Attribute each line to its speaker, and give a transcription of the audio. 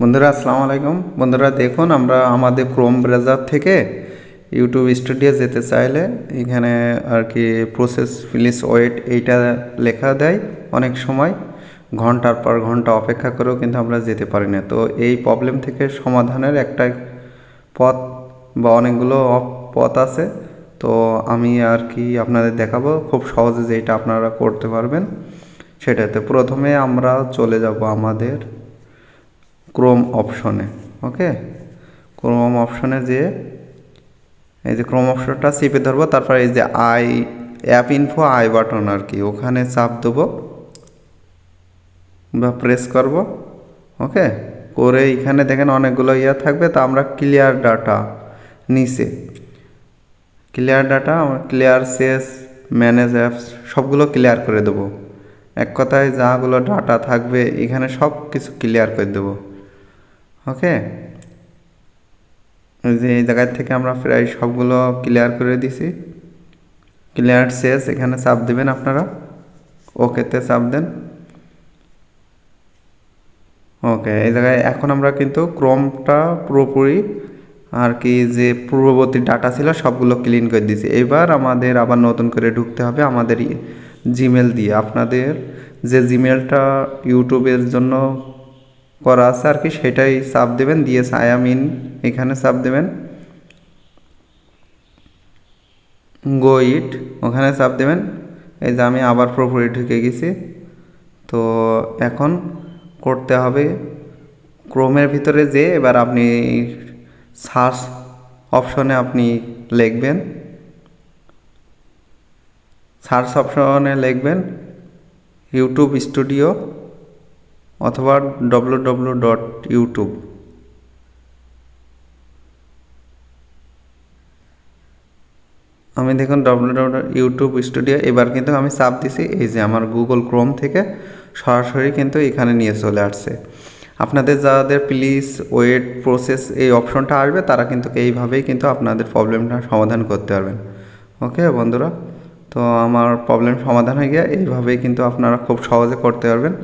Speaker 1: বন্ধুরা, আসসালামু আলাইকুম। বন্ধুরা, দেখুন, আমরা আমাদের ক্রোম ব্রাউজার থেকে ইউটিউব স্টুডিও যেতে চাইলে এখানে আর কি প্রসেস ফিলিস ওয়েট এইটা লেখা দেয় অনেক সময়। ঘণ্টার পর ঘণ্টা অপেক্ষা করেও কিন্তু আমরা যেতে পারি না। তো এই প্রবলেম থেকে সমাধানের একটা পথ বা অনেকগুলো পথ আছে। তো আমি আর কি আপনাদের দেখাবো, খুব সহজে যেটা আপনারা করতে পারবেন সেটাতে। প্রথমে আমরা চলে যাব আমাদের ক্রোম অপশনে, ওকে? ক্রোম অপশনে যে, এই যে ক্রোম অপশনটা চেপে ধরবো, তারপর এই যে I app info I button আর কি, ওখানে চাপ দেবো বা প্রেস করব, ওকে? করে এখানে দেখেন অনেকগুলো ইয়া থাকবে, তা আমরা ক্লিয়ার ডাটা নিচে ক্লিয়ার ডাটা ক্লিয়ার শেষ ম্যানেজ অ্যাপস সবগুলো ক্লিয়ার করে দেবো। এক কথায় যাগুলো ডাটা থাকবে, এখানে সব কিছু ক্লিয়ার করে দেবো। ওকে যে এই জায়গার থেকে আমরা প্রায় সবগুলো ক্লিয়ার করে দিছি। ক্লিয়ার শেষ, এখানে চাপ দেবেন আপনারা। ওকেতে চাপ দেন। ওকে এই জায়গায় এখন আমরা কিন্তু ক্রমটা পুরোপুরি আর কি যে পূর্ববর্তী ডাটা ছিল সবগুলো ক্লিন করে দিয়েছি এবার আমাদের আবার নতুন করে ঢুকতে হবে আমাদের জিমেল দিয়ে। আপনাদের যে জিমেলটা ইউটিউবের জন্য করা আছে আর কি, সেটাই চাপ দেবেন, দিয়ে সায়াম ইন এখানে চাপ দেবেন। গো ইট ওখানে চাপ দেবেন। এই যে আমি আবার পুরোপুরি ঢুকে গেছি। তো এখন করতে হবে ক্রোমের ভিতরে যে, এবার আপনি সার্চ অপশনে আপনি লিখবেন। সার্চ অপশনে লিখবেন, ইউটিউব স্টুডিও। অথবা ডব্লু ডট ইউটিউব আমি দেখুন ডব্লু ডব্লু ইউটিউব স্টুডিও এবার কিন্তু আমি চাপ দিছি, এই যে আমার গুগল ক্রোম থেকে সরাসরি কিন্তু এখানে নিয়ে চলে আসছে। আপনাদের যাদের প্লিজ ওয়েট প্রসেস এই অপশনটা আসবে, তারা কিন্তু এইভাবেই কিন্তু আপনাদের প্রবলেমটা সমাধান করতে পারবেন। ওকে বন্ধুরা? তো আমার প্রবলেম সমাধান হয়ে গিয়ে এইভাবেই কিন্তু আপনারা খুব সহজে করতে পারবেন।